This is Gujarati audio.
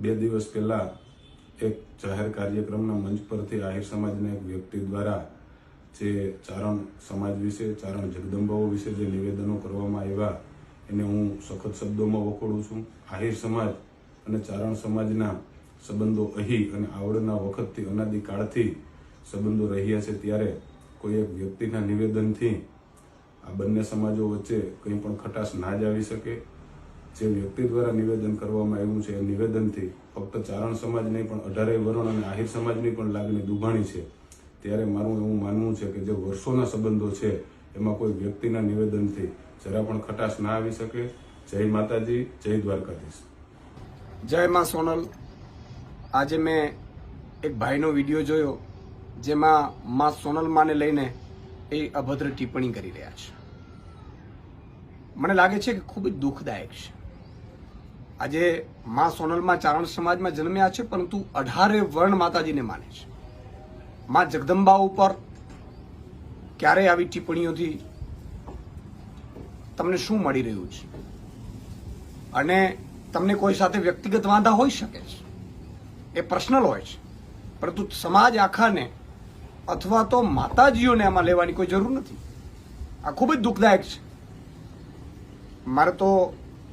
બે દિવસ પહેલા એક જાહેર કાર્યક્રમના મંચ પરથી આહિર સમાજના એક વ્યક્તિ દ્વારા જે ચારણ સમાજ વિશે, ચારણ જગદંબાઓ વિશે જે નિવેદનો કરવામાં આવ્યા, એને હું સખત શબ્દોમાં વખોડું છું. આહિર સમાજ અને ચારણ સમાજના સંબંધો અહીં અને આવડના વખતથી અનાદિકાળથી સંબંધો રહ્યા છે ત્યારે કોઈ એક વ્યક્તિના નિવેદનથી આ બંને સમાજો વચ્ચે કંઈ પણ ખટાશ ના જ આવી શકે. જે વ્યક્તિ દ્વારા નિવેદન કરવામાં આવ્યું છે, એ નિવેદનથી ફક્ત ચારણ સમાજ નહીં, પણ અઢારેય વરણ અને આહિર સમાજની પણ લાગણી દુભાણી છે. ત્યારે મારું એવું માનવું છે કે જે વર્ષોના સંબંધો છે, એમાં કોઈ વ્યક્તિના નિવેદનથી જરા પણ ખટાશ ના આવી શકે. જય માતાજી, જય દ્વારકાધીશ. જય માં સોનલ. આજે મેં એક ભાઈનો વીડિયો જોયો, જેમાં માં સોનલ માને લઈને એ અભદ્ર ટિપ્પણી કરી રહ્યા છે. મને લાગે છે કે ખૂબ જ દુઃખદાયક છે. આજે મા સોનલમાં ચારણ સમાજમાં જન્મ્યા છે, પરંતુ અઢારે વર્ણ માતાજીને માને છે. માં જગદંબા ઉપર ક્યારે આવી ટિપ્પણીઓથી તમને શું મળી રહ્યું છે? અને તમને કોઈ સાથે વ્યક્તિગત વાંધા હોઈ શકે છે? એ પર્સનલ હોય છે. પરંતુ સમાજ આખાને અથવા તો માતાજીઓને આમાં લેવાની કોઈ જરૂર નથી. આ ખૂબ જ દુઃખદાયક છે. મારે તો